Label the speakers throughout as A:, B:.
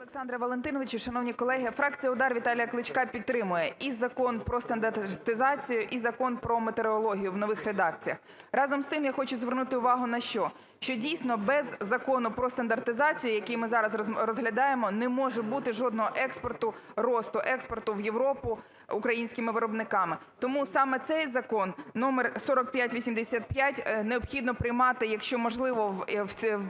A: Олександре Валентиновичу, шановні колеги, фракція "УДАР" Віталія Кличка підтримує і Закон про стандартизацію, і Закон про метеорологію в нових редакціях. Разом з тим, я хочу звернути увагу на що? Що, дійсно, без Закону про стандартизацію, який ми зараз розглядаємо, не може бути жодного експорту, росту експорту в Європу українськими виробниками. Тому саме цей закон номер 4585 необхідно приймати, якщо можливо,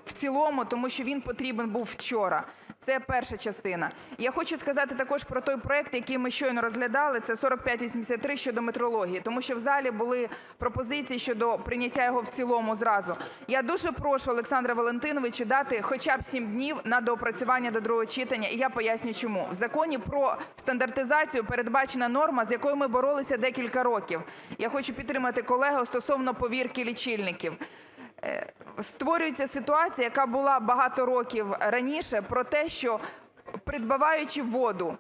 A: в цілому, тому що він потрібен був вчора. Це перша частина. Я хочу сказати також про той проект, який ми щойно розглядали, це 4583 щодо метрології, тому що в залі були пропозиції щодо прийняття його в цілому зразу. Я дуже прошу Олександра Валентиновича дати хоча б 7 днів на доопрацювання до другого читання, і я поясню чому. В Законі про стандартизацію передбачена норма, з якою ми боролися декілька років. Я хочу підтримати колегу стосовно повірки лічильників. Створюється ситуація, яка була багато років раніше, про те, що, придбаваючи воду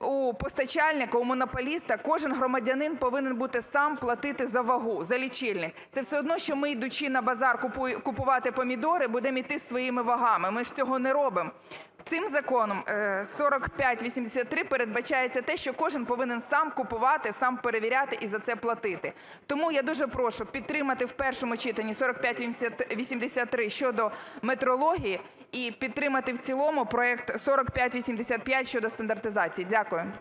A: у постачальника, у монополіста, кожен громадянин повинен бути сам платити за вагу, за лічильник. Це все одно, що ми, йдучи на базар купувати помідори, будемо йти своїми вагами. Ми ж цього не робимо. Цим законом 4583 передбачається те, що кожен повинен сам купувати, сам перевіряти і за це платити. Тому я дуже прошу підтримати в першому читанні 4583 щодо метрології і підтримати в цілому проект 4585 щодо стандартизації. Дякую.